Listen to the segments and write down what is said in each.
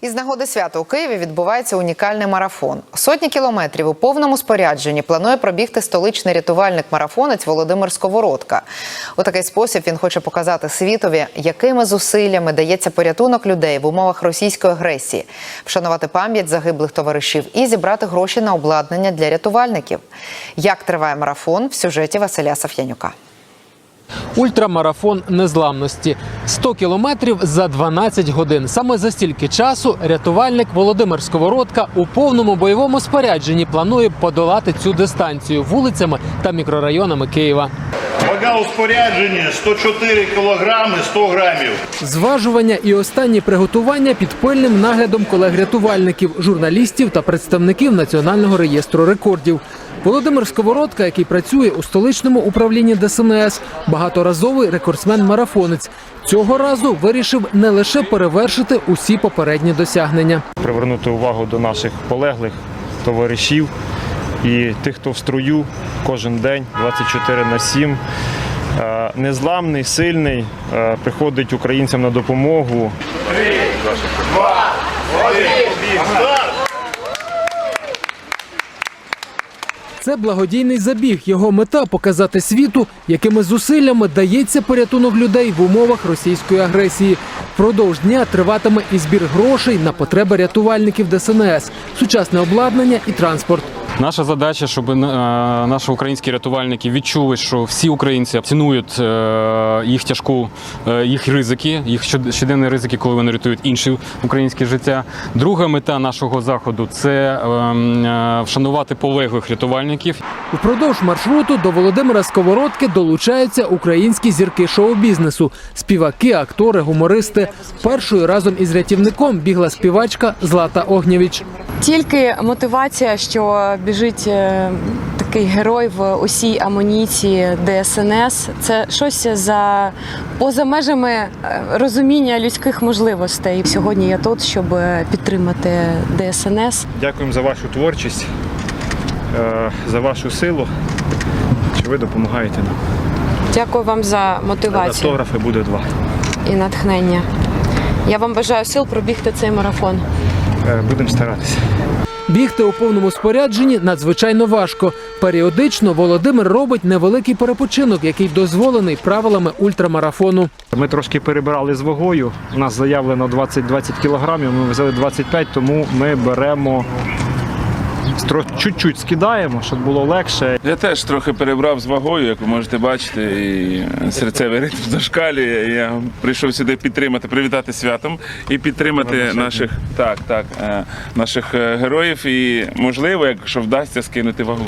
Із нагоди свята у Києві відбувається унікальний марафон. Сотні кілометрів у повному спорядженні планує пробігти столичний рятувальник-марафонець Володимир Сковородка. У такий спосіб він хоче показати світові, якими зусиллями дається порятунок людей в умовах російської агресії, вшанувати пам'ять загиблих товаришів і зібрати гроші на обладнання для рятувальників. Як триває марафон в сюжеті Василя Саф'янюка. Ультрамарафон незламності 100 кілометрів за 12 годин. Саме за стільки часу рятувальник Володимир Сковородка у повному бойовому спорядженні планує подолати цю дистанцію вулицями та мікрорайонами Києва. Вага у спорядженні 104 кілограми 100 грамів. Зважування і останні приготування під пильним наглядом колег-рятувальників, журналістів та представників Національного реєстру рекордів. Володимир Сковородка, який працює у столичному управлінні ДСНС, багаторазовий рекордсмен-марафонець. Цього разу вирішив не лише перевершити усі попередні досягнення. привернути увагу до наших полеглих товаришів і тих, хто в струю кожен день, 24 на 7. Е, Незламний, сильний, е, приходить українцям на допомогу. Це благодійний забіг. Його мета показати світу, якими зусиллями дається порятунок людей в умовах російської агресії. Впродовж дня триватиме і збір грошей на потреби рятувальників ДСНС, сучасне обладнання і транспорт. Наша задача, щоб е, наші українські рятувальники відчули, що всі українці цінують е, їх тяжку, е, їх ризики, їх щод- щоденні ризики, коли вони рятують інші українські життя. Друга мета нашого заходу це ем, вшанувати полеглих рятувальників. Упродовж маршруту до Володимира Сковородки долучаються українські зірки шоу-бізнесу, співаки, актори, гумористи. Першою разом із рятівником бігла співачка Злата Огнєвіч. Тільки мотивація, що біжить е, такий герой в усій амуніції ДСНС, це щось за поза межами е, розуміння людських можливостей. Сьогодні я тут, щоб е, підтримати ДСНС. Дякуємо за вашу творчість, за вашу силу, що ви допомагаєте нам. Дякую вам за мотивацію Автографи буде два. І натхнення. Я вам бажаю сил пробігти цей марафон. Е, Будемо старатися. Бігти у повному спорядженні надзвичайно важко. Періодично Володимир робить невеликий перепочинок, який дозволений правилами ультрамарафону. Ми трошки перебирали з вагою. У нас заявлено 20-20 кілограмів, ми взяли 25, тому ми беремо чуть-чуть скидаємо, щоб було легше. Я теж трохи перебрав з вагою, як ви можете бачити, і серцевий ритм зашкалює. Я прийшов сюди підтримати, привітати святом і підтримати наших так, так, е, наших е, героїв. І можливо, якщо вдасться скинути вагу.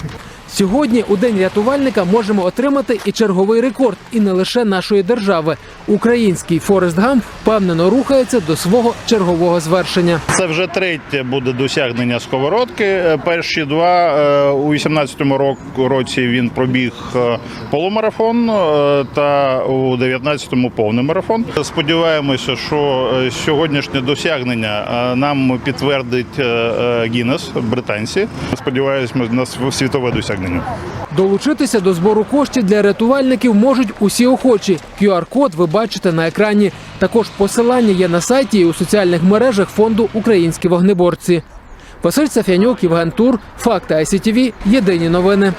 Сьогодні, у день рятувальника, можемо отримати і черговий рекорд, і не лише нашої держави. Український Форест Гамп впевнено рухається до свого чергового звершення. Це вже третє буде досягнення сковородки. Е, Перші два е, у 18-му році він пробіг е, полумарафон та у 19-му повний марафон. Сподіваємося, що сьогоднішнє досягнення нам підтвердить Гіннес, британці. Сподіваємося на св- світове досягнення. Долучитися до збору коштів для рятувальників можуть усі охочі. QR-код ви бачите на екрані. Також посилання є на сайті і у соціальних мережах фонду Українські вогнеборці. Василь Сафянюк, Євген Тур, Факти ICTV, Єдині новини.